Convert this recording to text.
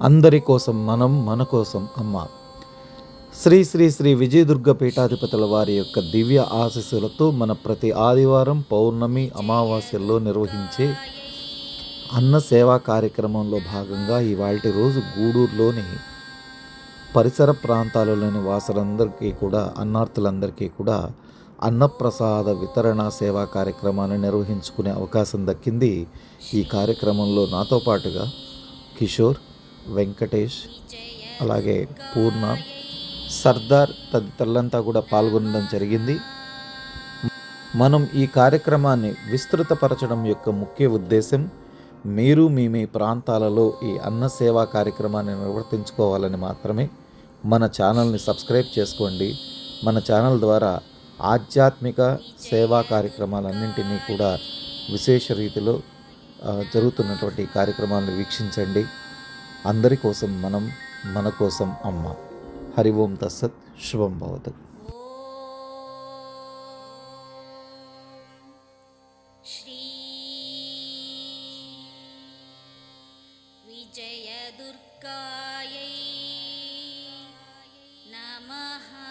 అందరి కోసం మనం మన కోసం అమ్మ. శ్రీ శ్రీ శ్రీ విజయదుర్గ పీఠాధిపతుల వారి యొక్క దివ్య ఆశీస్సులతో మన ప్రతి ఆదివారం పౌర్ణమి అమావాస్యల్లో నిర్వహించే అన్న సేవా కార్యక్రమంలో భాగంగా ఇవాటి రోజు గూడూరులోని పరిసర ప్రాంతాలలోని వాసులందరికీ కూడా అన్నార్థులందరికీ కూడా అన్నప్రసాద వితరణ సేవా కార్యక్రమాన్ని నిర్వహించుకునే అవకాశం దక్కింది ఈ కార్యక్రమంలో నాతో పాటుగా కిషోర్ వెంకటేష్ అలాగే పూర్ణ సర్దార్ తదితరులంతా కూడా పాల్గొనడం జరిగింది. మనం ఈ కార్యక్రమాన్ని విస్తృతపరచడం యొక్క ముఖ్య ఉద్దేశం మీరు మీ మీ ప్రాంతాలలో ఈ అన్న సేవా కార్యక్రమాన్ని నిర్వర్తించుకోవాలని మాత్రమే. మన ఛానల్ని సబ్స్క్రైబ్ చేసుకోండి. మన ఛానల్ ద్వారా ఆధ్యాత్మిక సేవా కార్యక్రమాలన్నింటినీ కూడా విశేష రీతిలో జరుగుతున్నటువంటి కార్యక్రమాలను వీక్షించండి. అందరి కోసం మనం మన కోసం అమ్మ హరి ఓం తస్సత్ శుభం భవతు विजयदुर्गायै नमः